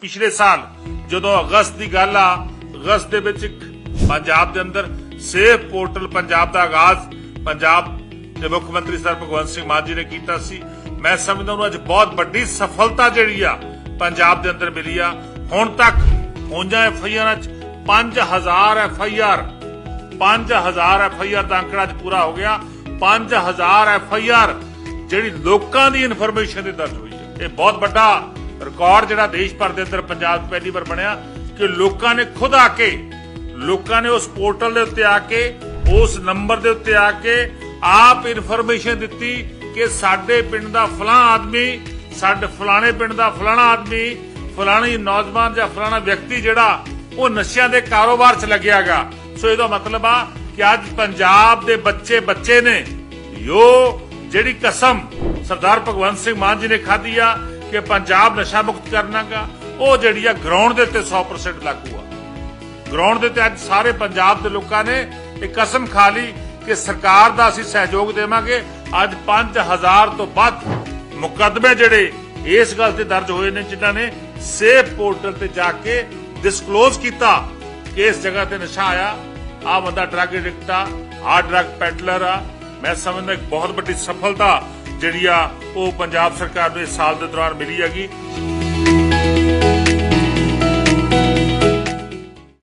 ਪਿਛਲੇ ਸਾਲ ਜਦੋਂ ਅਗਸਤ ਦੀ ਗੱਲ ਆ, ਅਗਸਤ ਦੇ ਵਿੱਚ ਪੰਜਾਬ ਦੇ ਅੰਦਰ ਸੇਫ ਪੋਰਟਲ ਪੰਜਾਬ ਦਾ ਆਗਾਜ਼ ਪੰਜਾਬ ਦੇ ਮੁੱਖ ਮੰਤਰੀ ਸਰ ਭਗਵੰਤ ਸਿੰਘ ਮਾਨ ਜੀ ਨੇ ਕੀਤਾ ਸੀ। ਮੈਂ ਸਮਝਦਾ ਉਹਨੂੰ ਅੱਜ ਬਹੁਤ ਵੱਡੀ ਸਫਲਤਾ ਜਿਹੜੀ ਆ ਪੰਜਾਬ ਦੇ ਅੰਦਰ ਮਿਲੀ ਆ। ਹੁਣ ਤੱਕ ਹੋਂਜਾਂ ਐਫ ਆਈ ਆਰਾਂ ਚ 5000 F I R 5000 F I R ਦਾ ਅੰਕੜਾ ਅੱਜ ਪੂਰਾ ਹੋ ਗਿਆ। 5000 ਐਫ ਆਈ ਆਰ ਜਿਹੜੀ ਲੋਕਾਂ ਦੀ ਇਨਫੋਰਮੇਸ਼ਨ ਤੇ ਦਰਜ ਹੋਈ ਹੈ। ਇਹ ਬਹੁਤ ਵੱਡਾ ਰਿਕਾਰਡ ਜਿਹੜਾ ਦੇਸ਼ ਭਰ ਦੇ ਅੰਦਰ ਪੰਜਾਬ 'ਚ ਪਹਿਲੀ ਵਾਰ ਬਣਿਆ ਕਿ ਲੋਕਾਂ ਨੇ ਖੁਦ ਆ ਕੇ, ਲੋਕਾਂ ਨੇ ਉਸ ਪੋਰਟਲ ਦੇ ਉੱਤੇ ਆ ਕੇ, ਉਸ ਨੰਬਰ ਦੇ ਉੱਤੇ ਆ ਕੇ ਆਪ ਇਨਫੋਰਮੇਸ਼ਨ ਦਿੱਤੀ ਕਿ ਸਾਡੇ ਪਿੰਡ ਦਾ ਫਲਾਂ ਆਦਮੀ, ਸਾਡੇ ਫਲਾਣੇ ਪਿੰਡ ਦਾ ਫਲਾਣਾ ਆਦਮੀ, ਫਲਾਣੀ ਨੌਜਵਾਨ ਜਾਂ ਫਲਾਣਾ ਵਿਅਕਤੀ ਜਿਹੜਾ, ਉਹ ਨਸ਼ਿਆਂ ਦੇ ਕਾਰੋਬਾਰ 'ਚ ਲੱਗਿਆਗਾ ਸੋ ਇਹਦਾ ਮਤਲਬ ਆ ਕਿ ਅੱਜ ਪੰਜਾਬ ਦੇ ਬੱਚੇ ਬੱਚੇ ਨੇ, ਯੋ ਜਿਹੜੀ ਕਸਮ ਸਰਦਾਰ ਭਗਵੰਤ ਸਿੰਘ ਮਾਨ ਜੀ ਨੇ ਖਾਧੀ ਆ ਕਿ ਪੰਜਾਬ ਨਸ਼ਾ ਮੁਕਤ ਕਰਨਾਗਾ, ਉਹ ਜਿਹੜੀ ਆ ਗਰਾਊਂਡ ਦੇ ਉੱਤੇ 100% ਲਾਗੂ ਆ। ਗਰਾਊਂਡ ਦੇ ਉੱਤੇ ਅੱਜ ਸਾਰੇ ਪੰਜਾਬ ਦੇ ਲੋਕਾਂ ਨੇ ਇਹ ਕਸਮ ਖਾ ਲਈ ਕਿ ਸਰਕਾਰ ਦਾ ਅਸੀਂ ਸਹਿਯੋਗ ਦੇਵਾਂਗੇ। ਅੱਜ 5000 ਤੋਂ ਵੱਧ ਮੁਕੱਦਮੇ ਜਿਹੜੇ ਇਸ ਗੱਲ ਤੇ ਦਰਜ ਹੋਏ ਨੇ, ਜਿਨ੍ਹਾਂ ਨੇ ਸੇਫ ਪੋਰਟਲ ਤੇ ਜਾ ਕੇ ਡਿਸਕਲੋਜ਼ ਕੀਤਾ ਕਿ ਇਸ ਜਗ੍ਹਾ ਤੇ ਨਸ਼ਾ ਆਇਆ। ਆ ਬੰਦਾ ਡਰੱਗ ਐਡਿਕਟ ਆ ਆ ਡਰੱਗ ਪੈਡਲਰ ਆ ਮੈਂ ਸਮਝਦਾ ਇੱਕ ਬਹੁਤ ਵੱਡੀ ਸਫਲਤਾ ਜਿਹੜੀ ਆ ਉਹ ਪੰਜਾਬ ਸਰਕਾਰ ਨੂੰ ਇਸ ਸਾਲ ਦੇ ਦੌਰਾਨ ਮਿਲੀ ਹੈਗੀ।